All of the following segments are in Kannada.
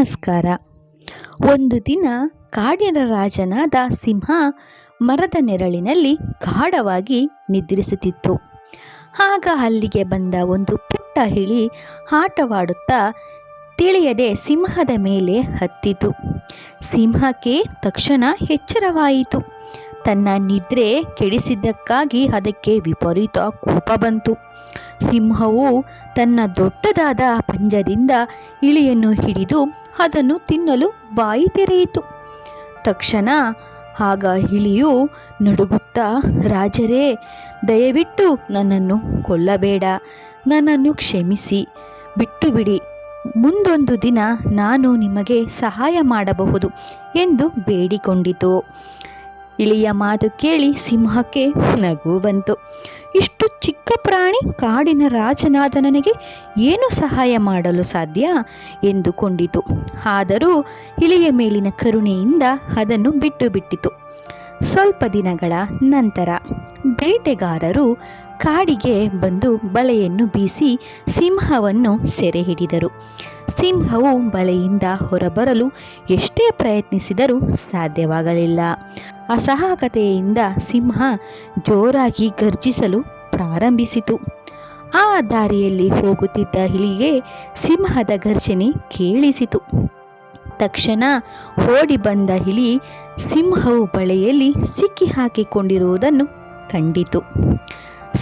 ನಮಸ್ಕಾರ. ಒಂದು ದಿನ ಕಾಡಿನ ರಾಜನಾದ ಸಿಂಹ ಮರದ ನೆರಳಿನಲ್ಲಿ ಗಾಢವಾಗಿ ನಿದ್ರಿಸುತ್ತಿತ್ತು. ಆಗ ಅಲ್ಲಿಗೆ ಬಂದ ಒಂದು ಪುಟ್ಟ ಹಿಳಿ ಆಟವಾಡುತ್ತಾ ತಿಳಿಯದೆ ಸಿಂಹದ ಮೇಲೆ ಹತ್ತಿತು. ಸಿಂಹಕ್ಕೆ ತಕ್ಷಣ ಎಚ್ಚರವಾಯಿತು. ತನ್ನ ನಿದ್ರೆ ಕೆಡಿಸಿದ್ದಕ್ಕಾಗಿ ಅದಕ್ಕೆ ವಿಪರೀತ ಕೋಪ ಬಂತು. ಸಿಂಹವು ತನ್ನ ದೊಡ್ಡದಾದ ಪಂಜದಿಂದ ಇಲಿಯನ್ನು ಹಿಡಿದು ಅದನ್ನು ತಿನ್ನಲು ಬಾಯಿ ತೆರೆಯಿತು. ತಕ್ಷಣ ಆಗ ಇಲಿಯು ನಡುಗುತ್ತಾ, ರಾಜರೇ, ದಯವಿಟ್ಟು ನನ್ನನ್ನು ಕೊಲ್ಲಬೇಡ, ನನ್ನನ್ನು ಕ್ಷಮಿಸಿ ಬಿಟ್ಟು ಬಿಡಿ ಮುಂದೊಂದು ದಿನ ನಾನು ನಿಮಗೆ ಸಹಾಯ ಮಾಡಬಹುದು ಎಂದು ಬೇಡಿಕೊಂಡಿತು. ಇಲಿಯ ಮಾತು ಕೇಳಿ ಸಿಂಹಕ್ಕೆ ನಗು ಬಂತು. ಇಷ್ಟು ಚಿಕ್ಕ ಪ್ರಾಣಿ ಕಾಡಿನ ರಾಜನಾದ ನನಗೆ ಏನು ಸಹಾಯ ಮಾಡಲು ಸಾಧ್ಯ ಎಂದುಕೊಂಡಿತು. ಆದರೂ ಇಲಿಯ ಮೇಲಿನ ಕರುಣೆಯಿಂದ ಅದನ್ನು ಬಿಟ್ಟು ಬಿಟ್ಟಿತು ಸ್ವಲ್ಪ ದಿನಗಳ ನಂತರ ಬೇಟೆಗಾರರು ಕಾಡಿಗೆ ಬಂದು ಬಲೆಯನ್ನು ಬೀಸಿ ಸಿಂಹವನ್ನು ಸೆರೆ ಹಿಡಿದರು ಸಿಂಹವು ಬಲೆಯಿಂದ ಹೊರಬರಲು ಎಷ್ಟೇ ಪ್ರಯತ್ನಿಸಿದರೂ ಸಾಧ್ಯವಾಗಲಿಲ್ಲ. ಅಸಹಾಯಕತೆಯಿಂದ ಸಿಂಹ ಜೋರಾಗಿ ಗರ್ಜಿಸಲು ಪ್ರಾರಂಭಿಸಿತು. ಆ ದಾರಿಯಲ್ಲಿ ಹೋಗುತ್ತಿದ್ದ ಇಲಿಗೆ ಸಿಂಹದ ಗರ್ಜನೆ ಕೇಳಿಸಿತು. ತಕ್ಷಣ ಓಡಿ ಬಂದ ಇಲಿ ಸಿಂಹವು ಬಳೆಯಲ್ಲಿ ಸಿಕ್ಕಿ ಹಾಕಿಕೊಂಡಿರುವುದನ್ನು ಕಂಡಿತು.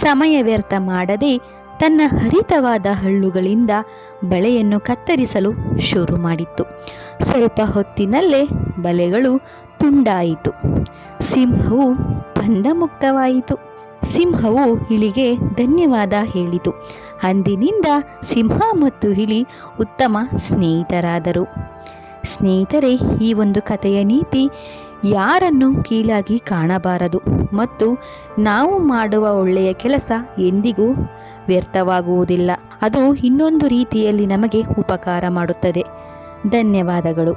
ಸಮಯ ವ್ಯರ್ಥ ಮಾಡದೆ ತನ್ನ ಹರಿತವಾದ ಹಳ್ಳುಗಳಿಂದ ಬಳೆಯನ್ನು ಕತ್ತರಿಸಲು ಶುರು ಮಾಡಿತ್ತು. ಸ್ವಲ್ಪ ಹೊತ್ತಿನಲ್ಲೇ ಬಲೆಗಳು ತುಂಡಾಯಿತು. ಸಿಂಹವು ಬಂಧಮುಕ್ತವಾಯಿತು ಸಿಂಹವು ಇಳಿಗೆ ಧನ್ಯವಾದ ಹೇಳಿತು. ಅಂದಿನಿಂದ ಸಿಂಹ ಮತ್ತು ಇಳಿ ಉತ್ತಮ ಸ್ನೇಹಿತರಾದರು. ಸ್ನೇಹಿತರೆ, ಈ ಒಂದು ಕಥೆಯ ನೀತಿ ಯಾರನ್ನು ಕೀಳಾಗಿ ಕಾಣಬಾರದು ಮತ್ತು ನಾವು ಮಾಡುವ ಒಳ್ಳೆಯ ಕೆಲಸ ಎಂದಿಗೂ ವ್ಯರ್ಥವಾಗುವುದಿಲ್ಲ. ಅದು ಇನ್ನೊಂದು ರೀತಿಯಲ್ಲಿ ನಮಗೆ ಉಪಕಾರ ಮಾಡುತ್ತದೆ. ಧನ್ಯವಾದಗಳು.